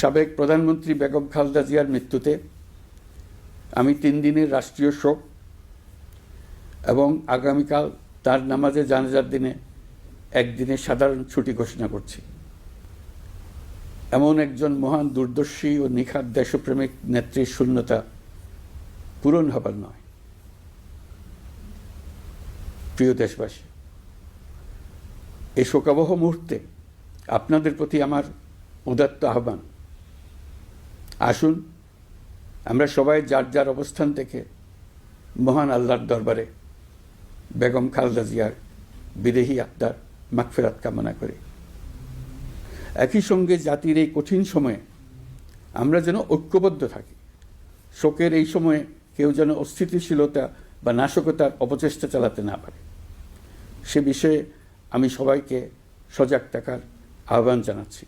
সাবেক প্রধানমন্ত্রী বেগম খালেদা জিয়ার মৃত্যুতে আমি তিন দিনের রাষ্ট্রীয় শোক এবং আগামীকাল তার নামাজে জানাজার দিনে একদিনের সাধারণ ছুটি ঘোষণা করছি। এমন একজন মহান দূরদর্শী ও নিখাত দেশপ্রেমিক নেত্রীর শূন্যতা পূরণ হবার নয়। প্রিয় দেশবাসী, এই শোকাবহ মুহূর্তে আপনাদের প্রতি আমার উদাত্ত আহ্বান। আসুন, আমরা সবাই যার যার অবস্থান থেকে মহান আল্লাহর দরবারে বেগম খালদা জিয়ার বিদেহী আত্মার মাগফেরাত কামনা করি। একই সঙ্গে জাতির এই কঠিন সময়ে আমরা যেন ঐক্যবদ্ধ থাকি। শোকের এই সময়ে কেউ যেন অস্থিতিশীলতা বা নাশকতার অপচেষ্টা চালাতে না পারে। সে বিষয়ে আমি সবাইকে সজাগ থাকার আহ্বান জানাচ্ছি।